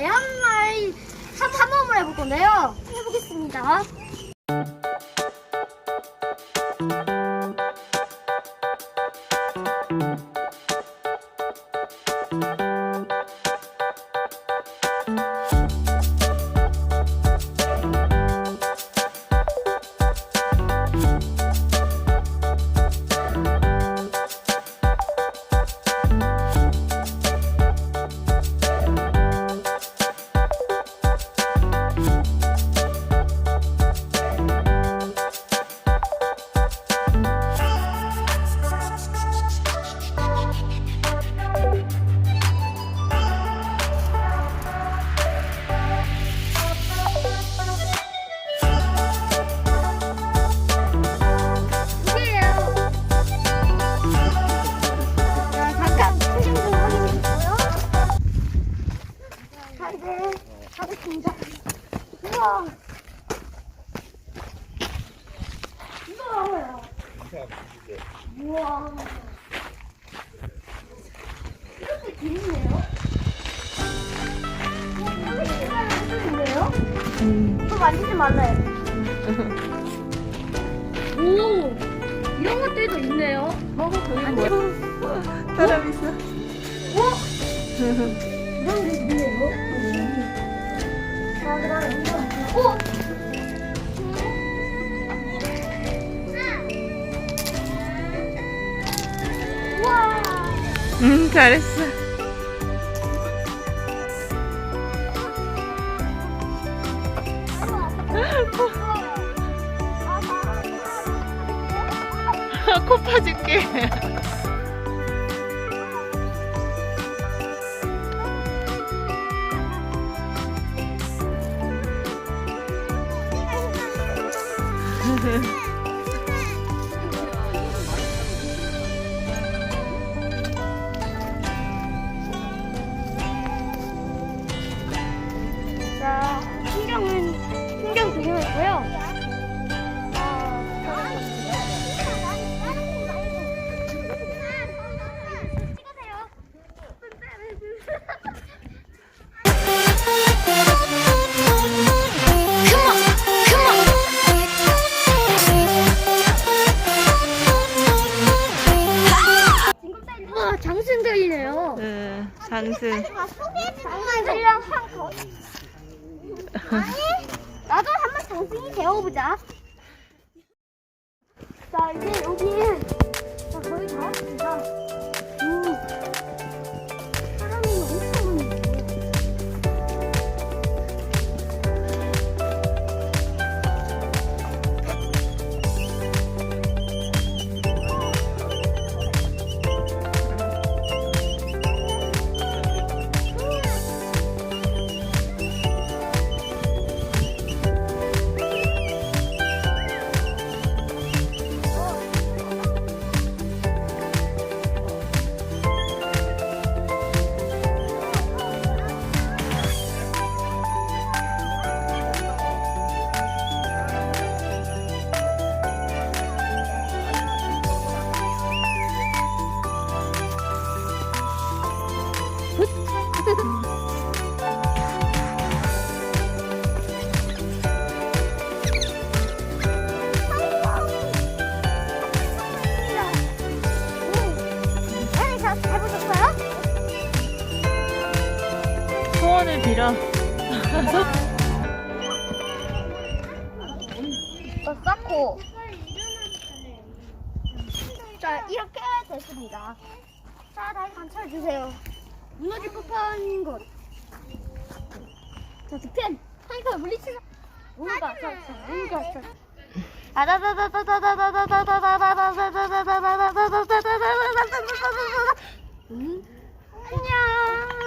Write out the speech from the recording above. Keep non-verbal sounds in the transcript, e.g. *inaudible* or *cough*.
애완말 탐- 탐험을 해볼 건데요. 해보겠습니다. 우와. 이렇게 길이네요. 어, 이렇게 길이네요. 저 만지지 말래요. 오, 이런 것들도 있네요. 어, 저기 뭐야? 사람 있어. 응, 잘했어. *laughs* 코 파줄게. *laughs* 응, 장승. 장승들이랑 한 거. 나도 한번 정승이 되어보자. 자, 이제 여기 네, 자, 해보셨어요? 소원을 빌어. 어, 쌓고. 자, 이렇게 됐습니다. 자, 다시 관찰해주세요. 무너질 법한 것. 자, 득템. 타이거 물리치자. 뭔가, 자, 자, 뭔가, 자. 음? 안녕.